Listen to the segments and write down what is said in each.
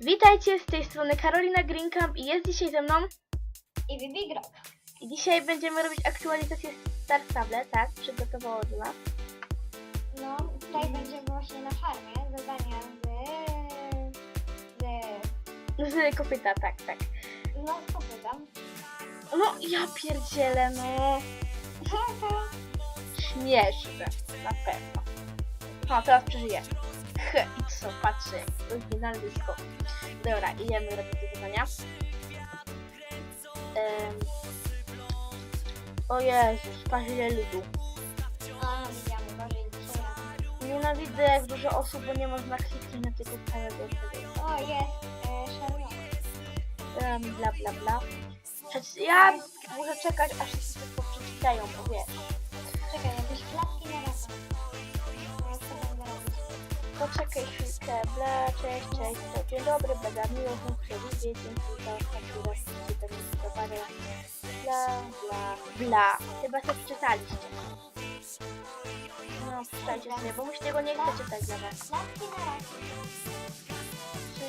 Witajcie, z tej strony Karolina Greencamp i jest dzisiaj ze mną I Grok. i dzisiaj będziemy robić aktualizację Star Stable, tak? Przygotowało dla nas. No, tutaj będziemy właśnie na farmie. Zadania z... z... Z kopyta, tak, tak. No, popytam. No, ja pierdzielę, no. Śmieszne, na pewno. No, teraz przeżyję. I co, patrzę, oryginalny dysko. Dobra, idziemy robić te zadania. Um, o Jezus, patrz ile ludu. A, widziałam, gorzej dzisiaj rano. Nienawidzę jak dużo osób, bo nie można kliknąć na tego całego. O, jest e, Sherlock. Um, bla bla bla. Przecież ja muszę czekać aż wszyscy to przeczytają, bo wiesz. Poczekaj chwilkę, bla, cześć, cześć, to dzień dobry, bla, miło się przewidzieć, dzięki za ostatni raz, to mi spodobało. Bla, bla, bla. Chyba to przeczytaliście. No, przeczytajcie sobie, bo się tego nie chce czytać dla was. Klatki na ty,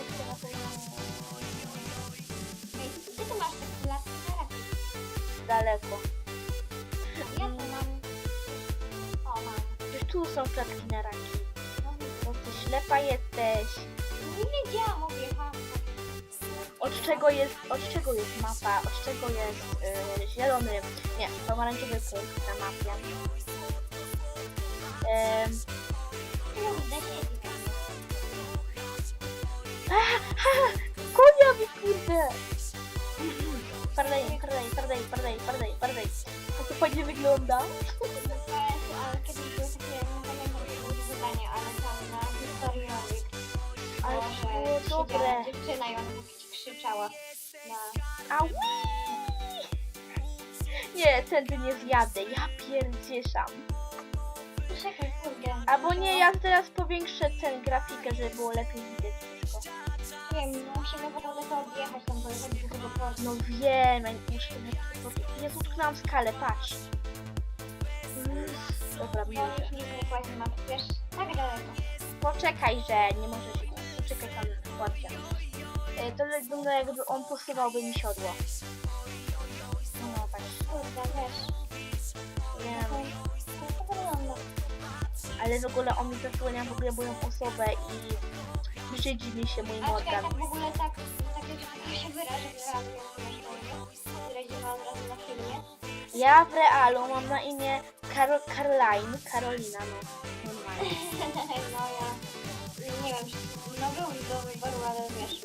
ty masz te klatki na rasa. daleko. Ja to mam. O, mam. Przecież tu są klatki na raki. No, ślepa jesteś. nie wiedziałam, objechałam. Od czego jest, od czego jest mapa, od czego jest y, zielony, nie, pomarańczowy punkt na mapie. Siedzi. konia mi kurde! Pardej, pardej, pardej, pardej, pardej, pardej. A to fajnie wygląda. Ale kiedyś było takie, zadanie, ale dobre. dziewczyna i ona krzyczała na... Au! Nie, tędy nie zjadę, ja pierdzieszam. Czekaj, kurde. Albo nie, ja teraz powiększę tę grafikę, żeby było lepiej widać wszystko. Nie wiem, musimy w ogóle to objechać tam pojechać do tego portu. No wiem, ja muszę Ja utknęłam skalę, patrz. Dobra, miło. już nie dokładnie mam, wiesz, tak daleko. Poczekaj, że nie możesz. To wygląda jakby on posuwałby mi siodło. No tak, Kurde, wiesz. wiem. To, to wygląda. Ale w ogóle on mi zasłania w ogóle moją osobę i brzydzi mi się mój A czekaj, tak w ogóle tak, tak jak się wyrażę w realu, jak od razu na filmie. Ja w realu mam na imię Karol Caroline, Karolina, no. Normalnie. No ja nie wiem, no był mi do wyboru, ale wiesz,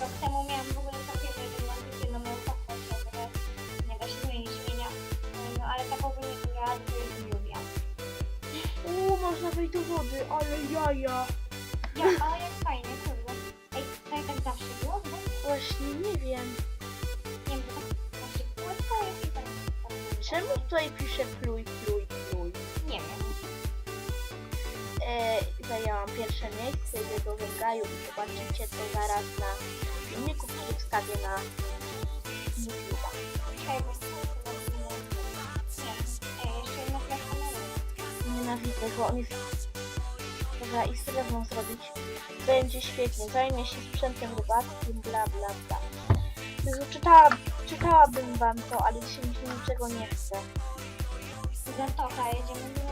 rok temu miałam w ogóle takie, że mam tylko jedną moją postać, że nie da się zmienić imienia. No ale tak ogólnie to ja to lubię. Uuu, można wejść do wody, ale jaja. Ja, ale jak fajnie, kurde. Ej, tutaj tak zawsze było, bo Właśnie nie wiem. nie wiem, to tak właśnie płytko jest i tak. tak Czemu tutaj pisze pluj? Zajęłam pierwsze miejsce jego wygraju i zobaczycie to zaraz na filmiku, który wstawię na YouTube'a. Nienawidzę go, on jest... Dobra, i sobie mam zrobić. Będzie świetnie, zajmie się sprzętem rybackim, bla bla bla. Jezu, czytała, czytałabym wam to, ale dzisiaj mi się niczego nie chce. Zatoka, jedziemy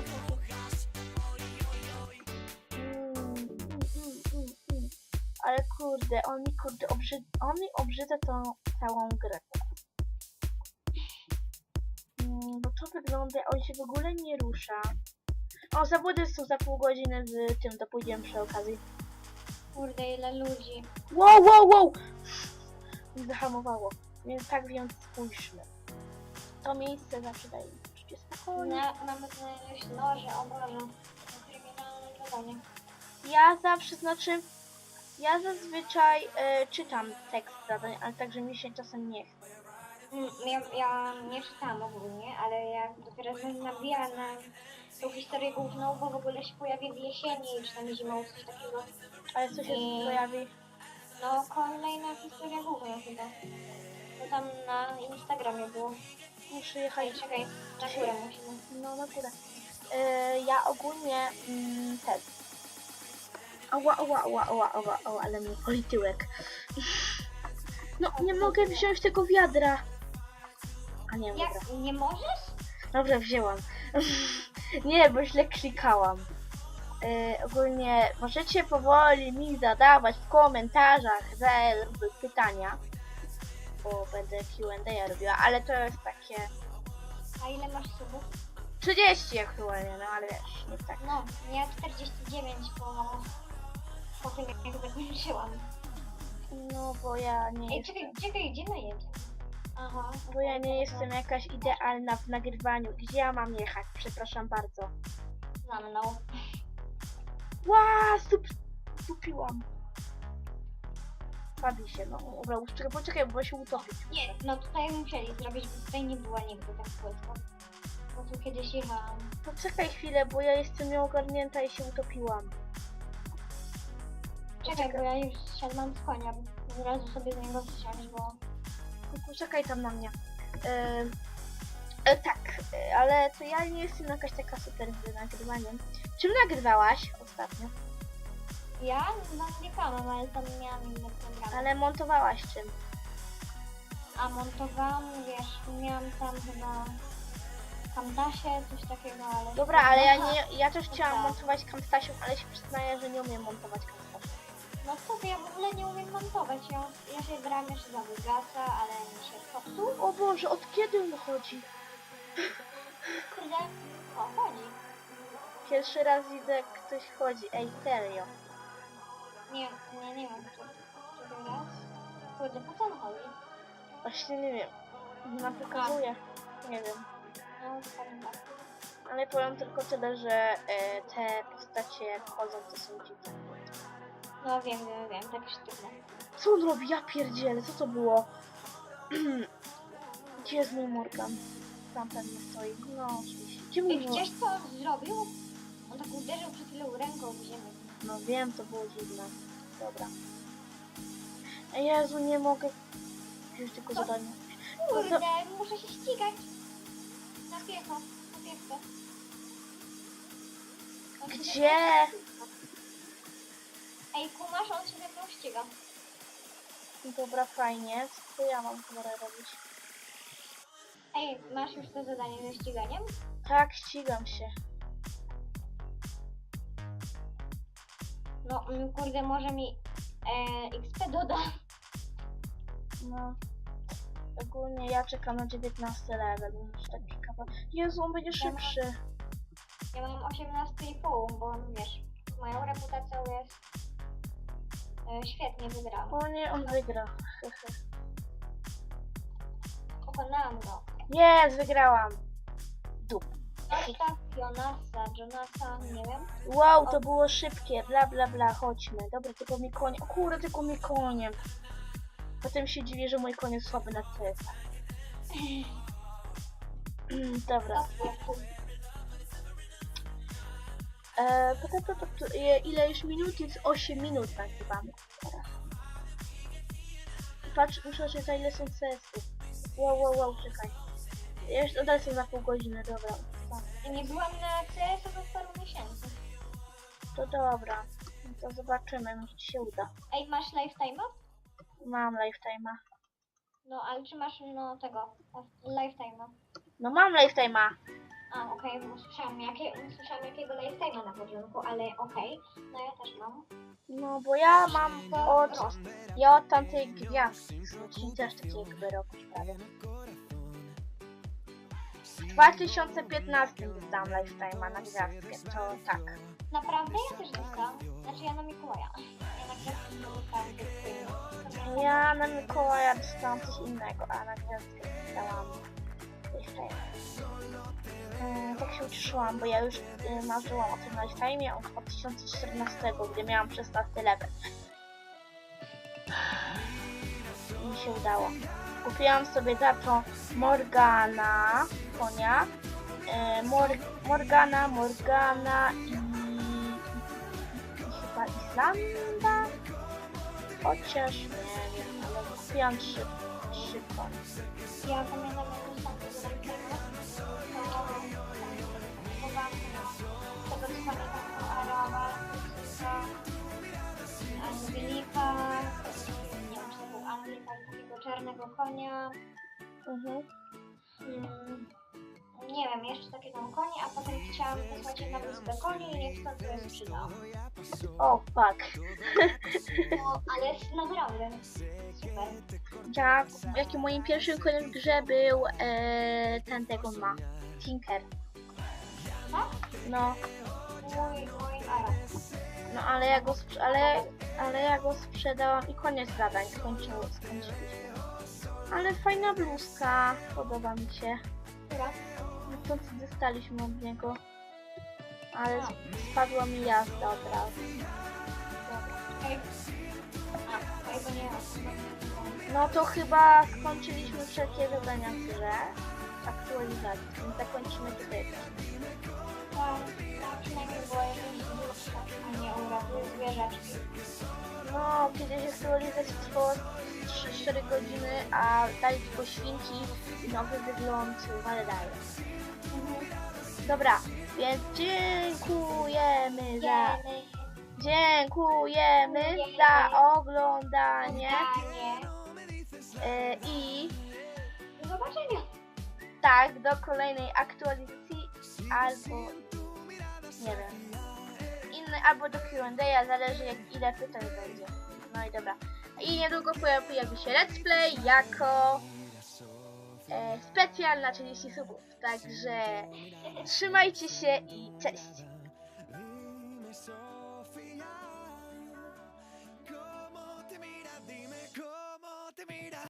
kurde, on mi kurde obrzyd... on mi obrzydza tą całą grę. Mm, bo to wygląda, on się w ogóle nie rusza. O, zawody są za pół godziny z tym, to pójdziemy przy okazji. Kurde, ile ludzi. Wow, wow, wow! Zahamowało. Więc tak więc spójrzmy. To miejsce zawsze daje mi poczucie spokoju. Na, mamy znaleźć noże, o Boże. To Kryminalne zadanie. Ja zawsze, znaczy, ja zazwyczaj e, czytam tekst zadań, ale także mi się czasem nie chce. Mm, Ja, ja nie czytałam ogólnie, ale ja dopiero się nabijałam na tą historię główną, bo w ogóle się pojawi w jesieni, czy tam zimą, coś takiego. Ale co się I- pojawi? No, kolejna historia główna chyba. To tam na Instagramie było. Muszę jechać. Ej, czekaj, na górę musimy. No, na górę. E, ja ogólnie mm, ten. Ała, ała, ała, ała, ała, ała, ale mnie boli tyłek. No, nie mogę wziąć tego wiadra. A nie. Jak nie możesz? Dobra, wzięłam. nie, bo źle klikałam. Yy, ogólnie możecie powoli mi zadawać w komentarzach za pytania, bo będę Q&A robiła, ale to jest takie A ile masz subów? 30 aktualnie, no ale wiesz, nie tak. No, ja 49 po, po tym jak zakończyłam. No bo ja nie Ej, jestem, czekaj, czekaj, gdzie my jedziemy? Aha. bo ja nie jestem jakaś idealna w nagrywaniu. Gdzie ja mam jechać? Przepraszam bardzo. Za mną. Ła, stup, stupiłam. Bawi się, no. Dobra, uszczekaj, poczekaj, bo się utopić. Nie, no tutaj musieli zrobić, bo tutaj nie była nigdy tak płytko. Bo tu kiedyś jechałam. Poczekaj chwilę, bo ja jestem nieogarnięta i się utopiłam. Czekaj, bo ja już siadłam z konia. Od razu sobie z niego wsiąść, bo... Poczekaj tam na mnie. E, e, tak, e, ale to ja nie jestem jakaś taka super z nagrywaniem. Czym nagrywałaś ostatnio? Ja nagrywałam, ale tam miałam inne programy. Ale montowałaś czym? A montowałam, wiesz, miałam tam chyba... Camtasie, coś takiego, ale... Dobra, ale ja nie, ja też chciałam montować Camstasią, ale się przyznaję, że nie umiem montować Camstasią. No co ty, ja w ogóle nie umiem montować. Ja, ja się gram jeszcze za wygasa, ale mi się popsuł. O Boże, od kiedy on chodzi? Kurde, o, chodzi. Pierwszy raz widzę, jak ktoś chodzi. Ej, serio. Nie, nie, nie wiem, czy który raz. Kurde, po co on chodzi? Właśnie nie wiem. Nam pokazuje. Nie wiem. No, tak. Ale powiem tylko tyle, że e, te postacie jak chodzą, to są dziwne. No wiem, wiem, wiem, tak sztywne. Co on robi? Ja pierdzielę, co to było? Gdzie jest mój Morgan? Tam pewnie stoi. No oczywiście. Gdzie mój Morgan? widziałeś co on zrobił? On tak uderzył przed chwilą ręką w ziemię. No wiem, to było dziwne. Dobra. Ej, Jezu, nie mogę wziąć tego Co? zadania. Kurde, muszę się ścigać. Na piechę, na piechę. On się Gdzie? ściga. Ej, kumasz, on się ze mną ściga. Dobra, fajnie. Co ja mam chyba robić? Ej, masz już to zadanie ze ściganiem? Tak, ścigam się. No, mm, kurde, może mi e, XP doda. No. Ogólnie ja czekam na 19 level, już tak ciekawa. Jezu, on będzie szybszy. Ja mam 18,5, bo wiesz, moją reputacją jest świetnie wygrałam. O nie, on wygra. Hehe. Pokonałam go. Jest, wygrałam. Dup. Zostaw Jonasa, Jonasa, nie wiem. Wow, to było szybkie, bla bla bla, chodźmy. Dobra, tylko mi konie. O kurde, tylko mi koniem. Potem się dziwię, że mój koń jest słaby na CS. Dobra. E, to, to, to, to, ile już minut? Jest 8 minut nagrywamy. Teraz. Patrz, muszę się za ile są CS-y. Wow, wow, wow, czekaj. Jeszcze nadal są za pół godziny, dobra. Tak. Nie byłam na CS od paru miesięcy. To dobra. To zobaczymy, może ci się uda. Ej, masz lifetime'a? Mam lifetime'a. No, ale czy masz no tego, lifetime'a? No mam lifetime'a. A, okej, bo słyszałam, jakie, słyszałam jakiego lifetime'a na początku, ale okej. No ja też mam. No bo ja mam od... Ja od tamtej gwiazdki, czyli też taki jakby rok prawie. W 2015 dostałam lifetime'a na gwiazdkę, to tak. Naprawdę? Ja też dostałam. Znaczy ja na Mikołaja. Ja na gwiazdkę dostałam Ja na Mikołaja dostałam coś innego, a na gwiazdkę dostałam lifetime. Mm, tak się ucieszyłam, bo ja już y, marzyłam o tym lifetime'ie od 2014, gdy miałam 16 level. I mi się udało. Kupiłam sobie za to Morgana, konia, y, Mor Morgana, Morgana i, i, chyba Islanda? Chociaż nie wiem, ale kupiłam trzy, trzy konie. Ja pamiętam, Angelika, nie wiem czy to był Anglika, takiego czarnego konia. Mhm. Mm nie wiem, jeszcze takie tam konie, a potem chciałam wysłać jedną wyspę koni i niech stąd sobie sprzedał. O, fuck. No, ale jest naprawdę super. Ja, jakim moim pierwszym koniem w grze był e, ten, tego ma. Tinker. No? No, Mój, mój Arab. no ale ja go, sprz- ale, ale ja go sprzedałam i koniec zadań skończyło, skończyliśmy. Ale fajna bluzka, podoba mi się. Która? No to co dostaliśmy od niego. Ale spadła mi jazda od razu. No to chyba skończyliśmy wszelkie zadania w grze. Aktualizacji. Zakończymy tutaj. No, no przynajmniej jakaś dłuższa, a nie uratuję zwierzaczki. No, kiedyś aktualizacja trwała 3-4 godziny, a dali tylko świnki i nowy wygląd, ale daje. Mhm. Dobra, więc dziękujemy za, Jemy. dziękujemy za oglądanie e, i Do zobaczenia. tak, do kolejnej aktualizacji albo nie wiem, albo do Q&A, zależy jak ile pytań będzie. No i dobra. I niedługo pojawi się Let's Play jako e, specjal na 30 subów. Także trzymajcie się i cześć!